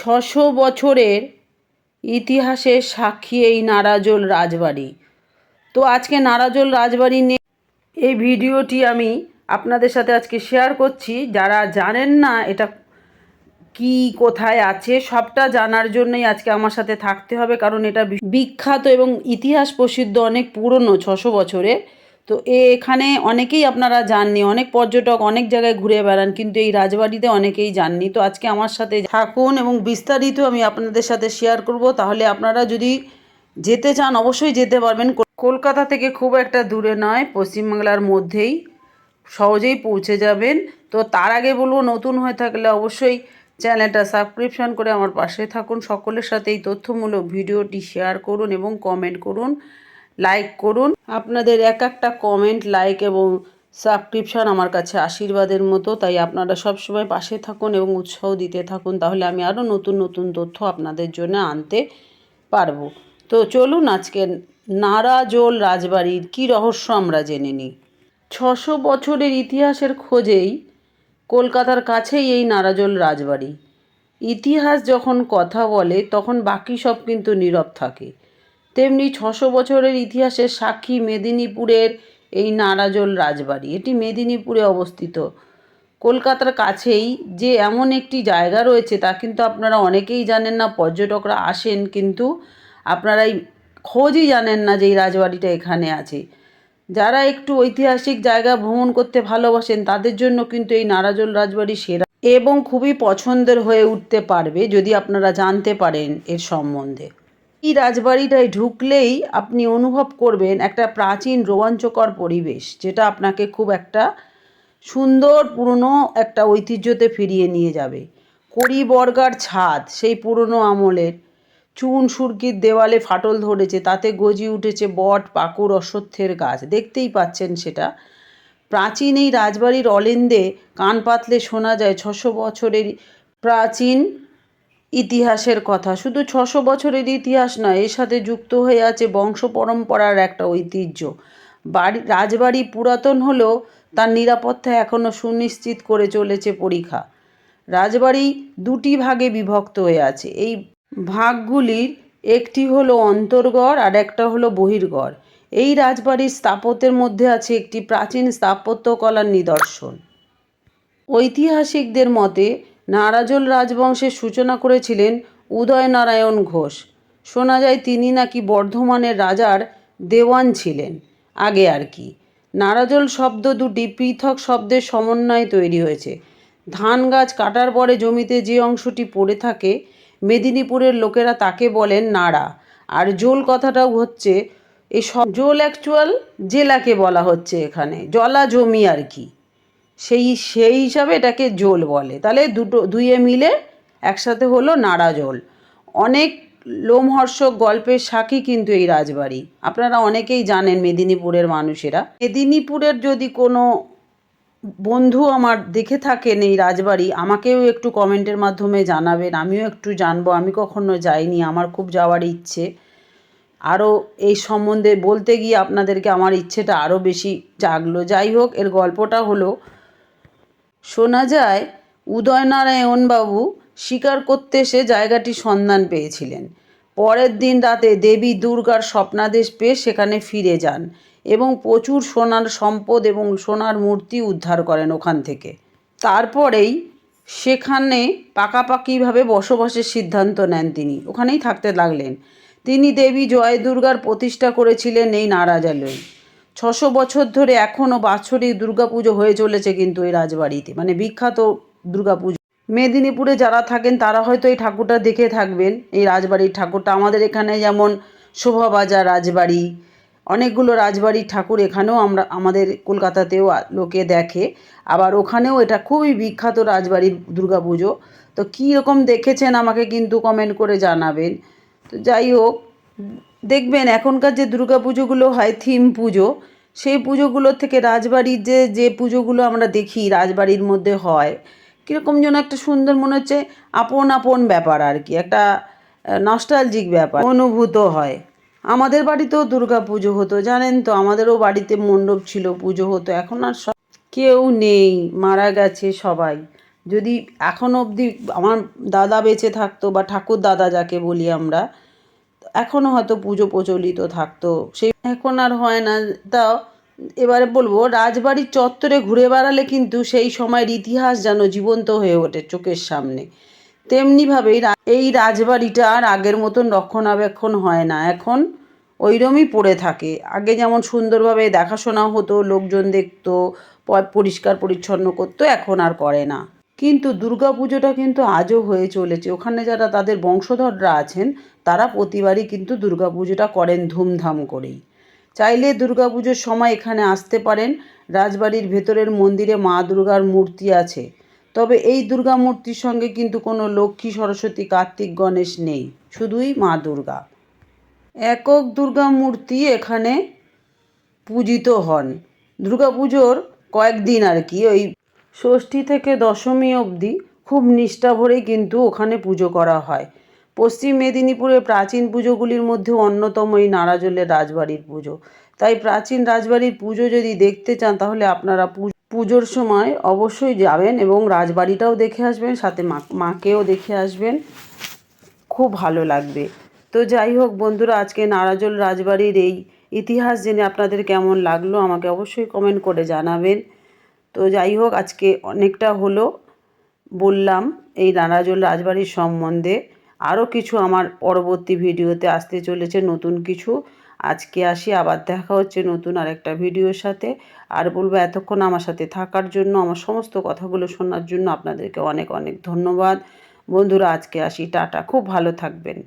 ছশো বছরের ইতিহাসের সাক্ষী এই নারাজল রাজবাড়ি। তো আজকে নারাজল রাজবাড়ি নিয়ে এই ভিডিওটি আমি আপনাদের সাথে আজকে শেয়ার করছি। যারা জানেন না এটা কি, কোথায় আছে, সবটা জানার জন্যই আজকে আমার সাথে থাকতে হবে। কারণ এটা বিখ্যাত এবং ইতিহাস প্রসিদ্ধ অনেক পুরনো ছশো বছরের তো এখানে অনেকেই আপনারা যাননি, অনেক পর্যটক অনেক জায়গায় ঘুরে বেড়ান, কিন্তু এই রাজবাড়িতে অনেকেই যাননি। তো আজকে আমার সাথে থাকুন এবং বিস্তারিত আমি আপনাদের সাথে শেয়ার করব। তাহলে আপনারা যদি যেতে চান, অবশ্যই যেতে পারবেন। কল- কলকাতা থেকে খুব একটা দূরে নয়, পশ্চিমবাংলার মধ্যেই সহজেই পৌঁছে যাবেন। তো তার আগে বলব, নতুন হয়ে থাকলে অবশ্যই চ্যানেলটা সাবস্ক্রিপশন করে আমার পাশে থাকুন। সকলের সাথে এই তথ্যমূলক ভিডিওটি শেয়ার করুন এবং কমেন্ট করুন। লাইক করুন। আপনাদের এক একটা কমেন্ট, লাইক এবং সাবস্ক্রিপশন আমার কাছে আশীর্বাদের মতো। তাই আপনারা সবসময় পাশে থাকুন এবং উৎসাহ দিতে থাকুন। তাহলে আমি আরও নতুন নতুন তথ্য আপনাদের জন্য আনতে পারব। তো চলুন আজকে নারাজোল রাজবাড়ির কী রহস্য আমরা জেনে নিই। ছশো বছরের ইতিহাসের খোঁজেই কলকাতার কাছেই এই নারাজোল রাজবাড়ি। ইতিহাস যখন কথা বলে, তখন বাকি সব কিন্তু নীরব থাকে। তেমনি ছশো বছরের ইতিহাসের সাক্ষী মেদিনীপুরের এই নারাজল রাজবাড়ি। এটি মেদিনীপুরে অবস্থিত। কলকাতার কাছেই যে এমন একটি জায়গা রয়েছে, তা কিন্তু আপনারা অনেকেই জানেন না, পর্যটকরা আসেন কিন্তু আপনারা এই খোঁজই জানেন না যে এই রাজবাড়িটা এখানে আছে। যারা একটু ঐতিহাসিক জায়গা ভ্রমণ করতে ভালোবাসেন, তাদের জন্য কিন্তু এই নারাজল রাজবাড়ি সেরা এবং খুবই পছন্দের হয়ে উঠতে পারবে, যদি আপনারা জানতে পারেন এর সম্বন্ধে। এই রাজবাড়িটায় ঢুকলেই আপনি অনুভব করবেন একটা প্রাচীন রোমাঞ্চকর পরিবেশ, যেটা আপনাকে খুব একটা সুন্দর, পুরনো একটা ঐতিহ্যতে ফিরিয়ে নিয়ে যাবে। কড়ি বর্গার ছাদ, সেই পুরনো আমলের চুন সুরকির দেওয়ালে ফাটল ধরেছে, তাতে গজি উঠেছে বট পাকুড় অশ্বত্থের গাছ। দেখতেই পাচ্ছেন সেটা। প্রাচীন এই রাজবাড়ির অলিন্দে কান পাতলে শোনা যায়, ছশো বছরের প্রাচীন ইতিহাসের কথা। শুধু ছশো বছরের ইতিহাস নয়, এর সাথে যুক্ত হয়ে আছে বংশ পরম্পরার একটা ঐতিহ্য। বাড়ি, রাজবাড়ি পুরাতন হলেও তার নিরাপত্তা এখনও সুনিশ্চিত করে চলেছে পরীক্ষা। রাজবাড়ি দুটি ভাগে বিভক্ত হয়ে আছে। এই ভাগগুলির একটি হলো অন্তর্গড় আর একটা হলো বহির্গড়। এই রাজবাড়ির স্থাপত্যের মধ্যে আছে একটি প্রাচীন স্থাপত্যকলার নিদর্শন। ঐতিহাসিকদের মতে নারাজল রাজবংশের সূচনা করেছিলেন উদয়নারায়ণ ঘোষ। শোনা যায় তিনি নাকি বর্ধমানের রাজার দেওয়ান ছিলেন। আগে আর কি। নারাজল শব্দ দুটি পৃথক শব্দের সমন্বয়ে তৈরি হয়েছে। ধান গাছ কাটার পরে জমিতে যে অংশটি পড়ে থাকে, মেদিনীপুরের লোকেরা তাকে বলেন নাড়া। আর জোল কথাটাও হচ্ছে এই সব জোল অ্যাকচুয়াল জেলাকে বলা হচ্ছে এখানে। জলা জমি আর কি। সেই সেই হিসাবে এটাকে জোল বলে। তাহলে দুটো, দুইয়ে মিলে একসাথে হলো নাড়া জোল। অনেক লোমহর্ষক গল্পের সাক্ষী কিন্তু এই রাজবাড়ি। আপনারা অনেকেই জানেন মেদিনীপুরের মানুষেরা। মেদিনীপুরের যদি কোনো বন্ধু আমার দেখে থাকেন এই রাজবাড়ি, আমাকেও একটু কমেন্টের মাধ্যমে জানাবেন। আমিও একটু জানব। আমি কখনো যাইনি। আমার খুব যাওয়ার ইচ্ছে। আরও এই সম্বন্ধে বলতে গিয়ে আপনাদেরকে আমার ইচ্ছেটা আরও বেশি জাগলো। যাই হোক, এর গল্পটা হলো শোনা যায়, উদয়নারায়ণবাবু শিকার করতে এসে জায়গাটি সন্ধান পেয়েছিলেন। পরের দিন রাতে দেবী দুর্গার স্বপ্নাদেশ পেয়ে সেখানে ফিরে যান এবং প্রচুর সোনার সম্পদ এবং সোনার মূর্তি উদ্ধার করেন ওখান থেকে। তারপরেই সেখানে পাকাপাকিভাবে বসবাসের সিদ্ধান্ত নেন তিনি। ওখানেই থাকতে লাগলেন। তিনি দেবী জয় দুর্গার প্রতিষ্ঠা করেছিলেন এই নারাজালয়। ছশো বছর ধরে এখনও বাৎসরিক দুর্গাপুজো হয়ে চলেছে কিন্তু এই রাজবাড়িতে। মানে বিখ্যাত দুর্গাপুজো। মেদিনীপুরে যারা থাকেন, তারা হয়তো এই ঠাকুরটা দেখে থাকবেন। এই রাজবাড়ির ঠাকুরটা আমাদের এখানে যেমন শোভাবাজার রাজবাড়ি, অনেকগুলো রাজবাড়ির ঠাকুর এখানেও আমরা, আমাদের কলকাতাতেও লোকে দেখে। আবার ওখানেও এটা খুবই বিখ্যাত রাজবাড়ির দুর্গাপুজো। তো কী রকম দেখেছেন আমাকে কিন্তু কমেন্ট করে জানাবেন। তো যাই হোক দেখবেন, এখনকার যে দুর্গা পুজোগুলো হয়, থিম পুজো, সেই পুজোগুলোর থেকে রাজবাড়ির যে যে পুজোগুলো আমরা দেখি, রাজবাড়ির মধ্যে হয়, কীরকম যেন একটা সুন্দর মনে হচ্ছে, আপন আপন ব্যাপার আর কি, একটা নস্টালজিক ব্যাপার, অনুভূত হয়। আমাদের বাড়িতেও দুর্গা পুজো হতো, জানেন তো, আমাদেরও বাড়িতে মণ্ডপ ছিল, পুজো হতো, এখন আর সব, কেউ নেই, মারা গেছে সবাই। যদি এখন অবধি আমার দাদা বেঁচে থাকতো, বা ঠাকুর দাদা যাকে বলি আমরা এখনও হয়তো পুজো প্রচলিত থাকতো। সেই এখন আর হয় না। তাও এবারে বলব, রাজবাড়ির চত্বরে ঘুরে বেড়ালে কিন্তু সেই সময়ের ইতিহাস যেন জীবন্ত হয়ে ওঠে চোখের সামনে। তেমনিভাবেই এই রাজবাড়িটা আর আগের মতন রক্ষণাবেক্ষণ হয় না। এখন ওইরমই পড়ে থাকে। আগে যেমন সুন্দরভাবে দেখাশোনা হতো, লোকজন দেখতো পরিষ্কার পরিচ্ছন্ন করতো, এখন আর করে না। কিন্তু দুর্গা পুজোটা কিন্তু আজও হয়ে চলেছে। ওখানে যারা তাদের বংশধররা আছেন, তারা প্রতিবারই কিন্তু দুর্গা পুজোটা করেন ধুমধাম করেই। চাইলে দুর্গা পুজোর সময় এখানে আসতে পারেন। রাজবাড়ির ভেতরের মন্দিরে মা দুর্গার মূর্তি আছে। তবে এই দুর্গা মূর্তির সঙ্গে কিন্তু কোনো লক্ষ্মী, সরস্বতী, কার্তিক, গণেশ নেই। শুধুই মা দুর্গা। একক দুর্গা মূর্তি এখানে পূজিত হন। দুর্গা পুজোর কয়েকদিন আর কি, ওই ষষ্ঠী থেকে দশমী অবধি খুব নিষ্ঠা ভরেই কিন্তু ওখানে পুজো করা হয়। পশ্চিম মেদিনীপুরের প্রাচীন পুজোগুলির মধ্যে অন্যতম এই নারাজলের রাজবাড়ির পুজো। তাই প্রাচীন রাজবাড়ির পুজো যদি দেখতে চান, তাহলে আপনারা পুজোর সময় অবশ্যই যাবেন এবং রাজবাড়িটাও দেখে আসবেন, সাথে মাকেও দেখে আসবেন। খুব ভালো লাগবে। তো যাই হোক বন্ধুরা, আজকে নারাজল রাজবাড়ির এই ইতিহাস জেনে আপনাদের কেমন লাগল, আমাকে অবশ্যই কমেন্ট করে জানাবেন। তো যাই হোক, আজকে অনেকটা হলো। বললাম এই নারাজল রাজবাড়ির সম্বন্ধে আরও কিছু আমার পরবর্তী ভিডিওতে আসতে চলেছে নতুন কিছু। আজকে আসি, আবার দেখা হচ্ছে নতুন আরেকটা ভিডিওর সাথে। আর বলব, এতক্ষণ আমার সাথে থাকার জন্য, আমার সমস্ত কথাগুলো শোনার জন্য আপনাদেরকে অনেক অনেক ধন্যবাদ। বন্ধুরা, আজকে আসি। টাটা, খুব ভালো থাকবেন।